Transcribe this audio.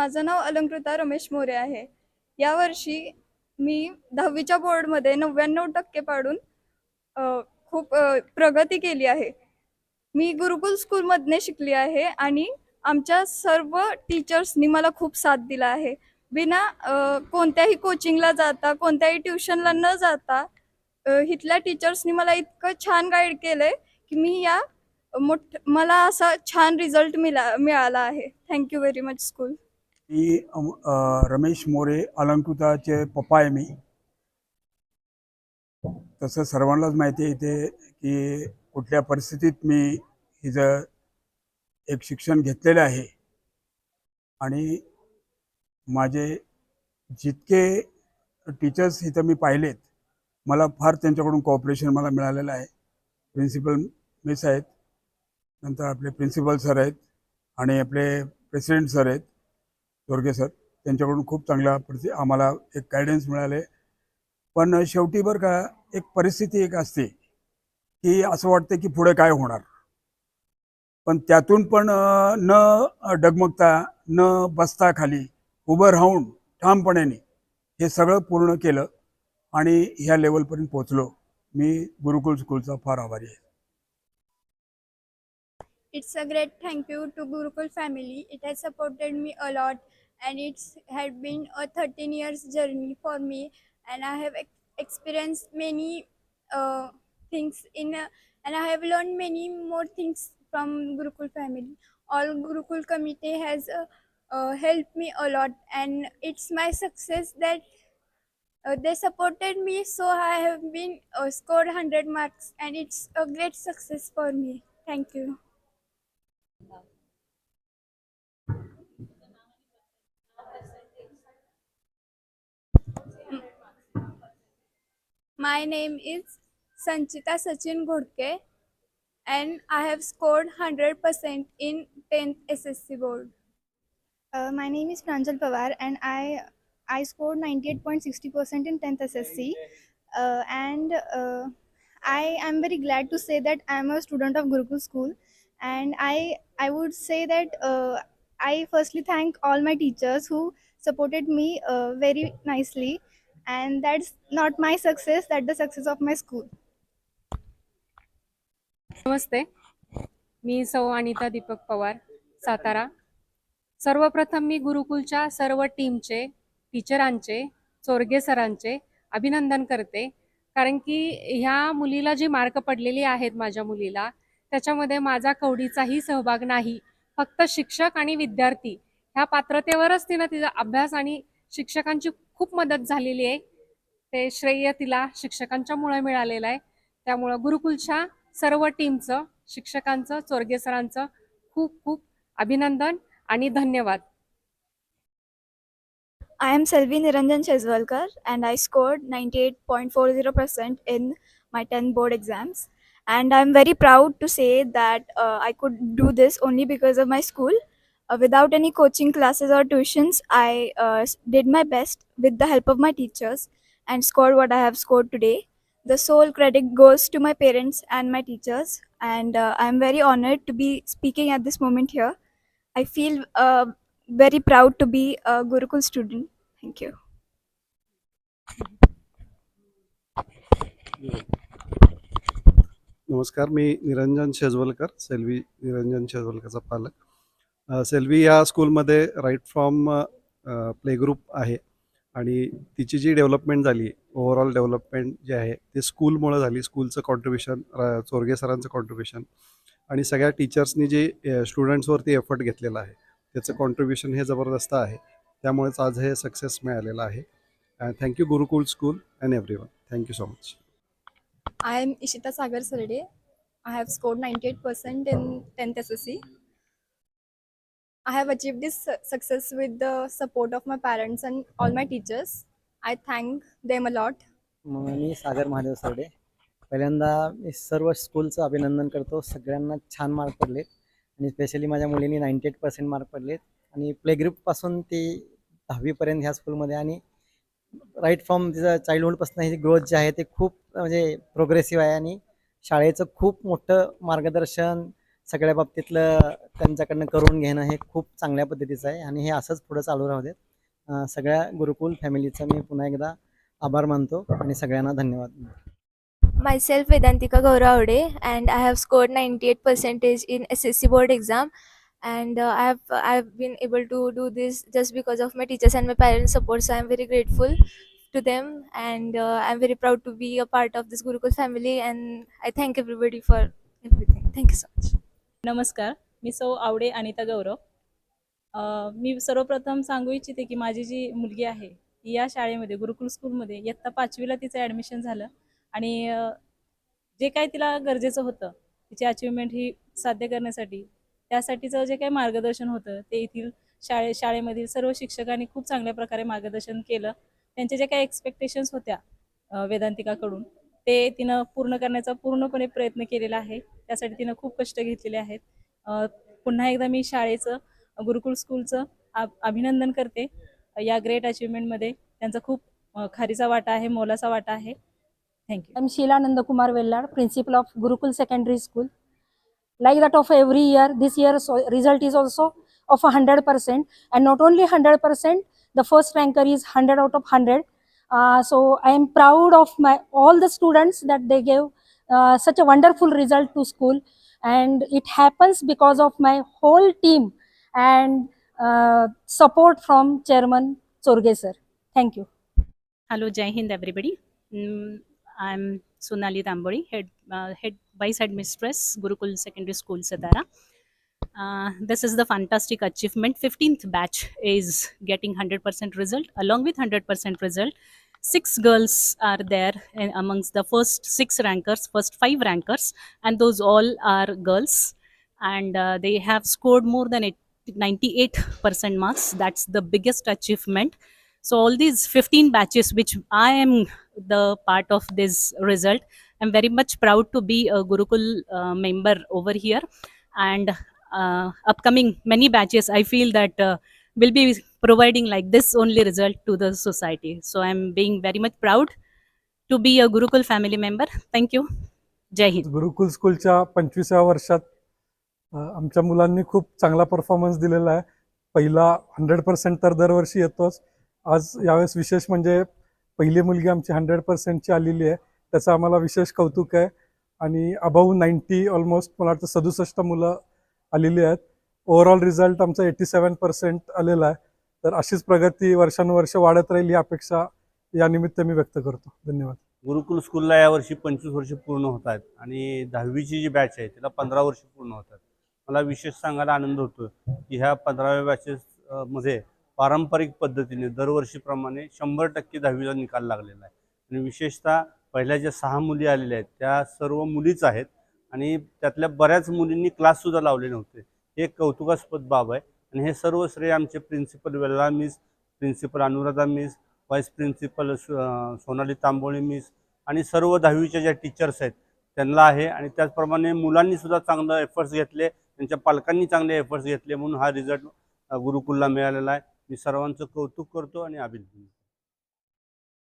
माझं नाव अलंकृता रमेश मोरे आहे. यावर्षी मी दहावीच्या बोर्डमध्ये नव्याण्णव टक्के पाडून खूप प्रगती केली आहे. मी गुरुकुल स्कूलमधने शिकली आहे आणि आमच्या सर्व टीचर्सनी मला खूप साथ दिला आहे. बिना कोणत्याही कोचिंगला जाता कोणत्याही ट्युशनला न जाता इथल्या टीचर्सनी मला इतकं छान गाईड केलं आहे की मी या मोठ मला असा छान रिझल्ट मिळा मिळाला आहे. Thank you very much school. मी रमेश मोरे अलंकृताचे पप्पा आहे मी. तसं सर्वांनाच माहिती आहे इथे की कुठल्या परिस्थितीत मी हिचं एक शिक्षण घेतलेलं आहे. आणि माझे जितके टीचर्स इथं मी पाहिलेत मला फार त्यांच्याकडून कॉपरेशन मला मिळालेलं आहे. प्रिन्सिपल मिस आहेत नंतर आपले प्रिन्सिपल सर आहेत आणि आपले प्रेसिडेंट सर आहेत. दोरगे सर त्यांच्याकडून खूप चांगल्या प्रति आम्हाला एक गायडन्स मिळाले. पण शेवटी बरं का एक परिस्थिती एक असते की असं वाटतं की पुढे काय होणार. पण त्यातून पण न डगमगता न बसता खाली उभं राहून ठामपणाने हे सगळं पूर्ण केलं आणि ह्या लेवलपर्यंत पोचलो मी गुरुकुल स्कूलचा फार आभारी आहे. It's a great thank you to Gurukul family. It has supported me a lot and it's had been a 13 years journey for me and I have ex- experienced many uh, things in and I have learned many more things from Gurukul family. All Gurukul committee has uh, uh, helped me a lot and it's my success that uh, they supported me so I have been uh, scored 100 marks and it's a great success for me. Thank you. My name is Sanchita Sachin Ghodke and I have scored 100% in 10th SSC board. Uh, my name is Pranjal Pawar and I I scored 98.60% in 10th SSC uh, and uh, I am very glad to say that I am a student of Gurukul school and I I would say that uh, I firstly thank all my teachers who supported me uh, very nicely and that's not my success that's the success of my school नमस्ते मी सौ अनिता दीपक पवार सातारा सर्वप्रथम मी गुरुकुलच्या सर्व टीमचे टीचरांचे चोरगे सरांचे अभिनंदन करते कारण की ह्या मुलीला जी मार्क पडलेली आहेत माझ्या मुलीला त्याच्यामध्ये माझा कवडीचाही सहभाग नाही. फक्त शिक्षक आणि विद्यार्थी. ह्या पात्रतेवरच तिनं तिचा अभ्यास आणि शिक्षकांची खूप मदत झालेली आहे. ते श्रेय तिला शिक्षकांच्यामुळे मिळालेलं आहे. त्यामुळं गुरुकुलच्या सर्व टीमचं शिक्षकांचं चोरगे सरांचं खूप खूप अभिनंदन आणि धन्यवाद. I am Selvi Niranjan Chezwalkar and I scored 98.40% in my 10 board exams. And I'm very proud to say that uh, I could do this only because of my school. Uh, without any coaching classes or tuitions, I uh, did my best with the help of my teachers and scored what I have scored today. The sole credit goes to my parents and my teachers, and uh, I'm very honored to be speaking at this moment here. I feel uh, very proud to be a Gurukul student. Thank you. नमस्कार मी निरंजन शेजवलकर सेल्वी निरंजन शेजवलकरचा पालक. सेल्वी या स्कूलमध्ये right from play group आहे आणि तिची जी development झाली overall development जे आहे ते स्कूलमुळं झाली स्कूलचं कॉन्ट्रीब्युशन चोरगे सरांचं कॉन्ट्रीब्युशन आणि सगळ्या टीचर्सनी जे स्टुडंट्सवरती एफर्ट घेतलेला आहे त्याचं कॉन्ट्रीब्युशन हे जबरदस्त आहे. त्यामुळेच आज हे सक्सेस मिळालेलं आहे. Thank you Gurukul school and everyone thank you so much I am Ishita Sagar Sarde I have score ninety eight percent in tenth S S C I have achieve this success with the support of my parents and all my teachers I thank them a lot मी सागर महादेव सरडे पहिल्यांदा मी सर्व स्कूलचं अभिनंदन करतो. सगळ्यांना छान mark पडलेत. आणि स्पेशली माझ्या मुलीने नाईंटी एट पर्सेंट मार्क पडलेत. आणि प्ले ग्रुपपासून ती दहावीपर्यंत ह्या स्कूलमध्ये आणि राईट फ्रॉम तिचं चाइल्डहुडपासून ही ग्रोथ जी आहे ते खूप म्हणजे प्रोग्रेसिव्ह आहे आणि शाळेचं खूप मोठं मार्गदर्शन सगळ्या बाबतीतलं त्यांच्याकडनं करून घेणं हे खूप चांगल्या पद्धतीचं आहे आणि हे असंच पुढं चालू राहू देत. सगळ्या गुरुकुल फॅमिलीचा मी पुन्हा एकदा आभार मानतो आणि सगळ्यांना धन्यवाद. माय self Vedantika Gaurav Awade and I have score ninety eight percentage in S S C board exam and uh, I have I've been able to do this just because of my teachers and my parents support so I'm very grateful to them and uh, I'm very proud to be a part of this Gurukul family and I thank everybody for everything thank you so much नमस्कार मी सौ आवडे अनिता गौरव अ, मी सर्वप्रथम सांगू इच्छिते की माझी जी मुलगी आहे ती या शाळेमध्ये गुरुकुल स्कूलमध्ये इयत्ता पाचवीला तिचं ॲडमिशन झालं आणि अ, जे काय तिला गरजेचं होतं तिची अचिव्हमेंट ही साध्य करण्यासाठी त्यासाठीचं जे काही मार्गदर्शन होतं ते येथील शाळे शाळेमधील सर्व शिक्षकांनी खूप चांगल्या प्रकारे मार्गदर्शन केलं. त्यांच्या ज्या काही एक्सपेक्टेशन्स होत्या वेदांतिकाकडून ते तिनं पूर्ण करण्याचा पूर्णपणे प्रयत्न केलेला आहे. त्यासाठी तिनं खूप कष्ट घेतलेले आहेत. पुन्हा एकदा मी शाळेचं गुरुकुल स्कूलचं अभिनंदन करते. या ग्रेट अचिव्हमेंटमध्ये त्यांचा खूप खारीचा वाटा आहे मोलाचा वाटा आहे. Thank you I'm Sheela Nandakumar Vellad principal of Gurukul Secondary school Like that of every year, this year's result is also of 100%. And not only 100%, the first ranker is 100 out of 100. Uh, so I am proud of my all the students that they gave uh, such a wonderful result to school. And it happens because of my whole team and uh, support from Chairman Chorge sir. Thank you. Hello, Jai Hind, everybody. Mm, I'm Sonali Tambori, head uh, head vice headmistress, Gurukul Secondary School, Satara. Uh, this is the fantastic achievement. 15th batch is getting 100% result. Along with 100% result, six girls are there amongst the first six rankers, first five rankers, and those all are girls. And uh, they have scored more than 98% marks. That's the biggest achievement. So all these 15 batches, which I am the part of this result, I'm very much proud to be a Gurukul uh, member over here. And uh, upcoming many batches, I feel that uh, will be providing like this only result to the society. So I'm being very much proud to be a Gurukul family member. Thank you. Jai Hind. गुरुकुल स्कूलच्या पंचवीसाव्या वर्षात अ, आमच्या मुलांनी खूप चांगला performance दिलेला आहे पहिला हंड्रेड पर्सेंट तर दरवर्षी येतोच आज यावेळेस विशेष म्हणजे पहिली मुलगी आमची हंड्रेड पर्सेंटची आलेली आहे. त्याचं आम्हाला विशेष कौतुक आहे. आणि अबाऊ नाईन्टी ऑलमोस्ट मला वाटतं सदुसष्ट मुलं आलेली आहेत. ओव्हरऑल रिझल्ट आमचा एटी सेवन पर्सेंट आलेला आहे. तर अशीच प्रगती वर्षानुवर्ष वाढत राहील ही अपेक्षा यानिमित्त मी व्यक्त करतो. धन्यवाद. गुरुकुल स्कूलला यावर्षी पंचवीस वर्ष पूर्ण होत आहेत. आणि दहावीची जी बॅच आहे तिला पंधरा वर्ष पूर्ण होत आहेत. मला विशेष सांगायला आनंद होतो की ह्या पंधराव्या बॅचेस मध्ये पारंपरिक पद्धतीने दरवर्षीप्रमाणे शंभर टक्के दहावीचा निकाल लागलेला आहे. आणि विशेषतः पहिल्या ज्या सहा मुली आलेल्या आहेत त्या सर्व मुलीच आहेत आणि त्यातल्या बऱ्याच मुलींनी क्लाससुद्धा लावले नव्हते. हे कौतुकास्पद बाब आहे. आणि हे सर्व श्रेय आमचे principal Vella miss principal Anuradha miss vice principal Sonali Tamboli miss आणि सर्व दहावीच्या ज्या टीचर्स आहेत त्यांना आहे. आणि त्याचप्रमाणे मुलांनी सुद्धा चांगलं एफर्ट्स घेतले त्यांच्या पालकांनी चांगले एफर्ट्स घेतले म्हणून हा रिझल्ट गुरुकुलला मिळालेला आहे. मी सर्वांचं कौतुक करतो आणि अभिनंदन.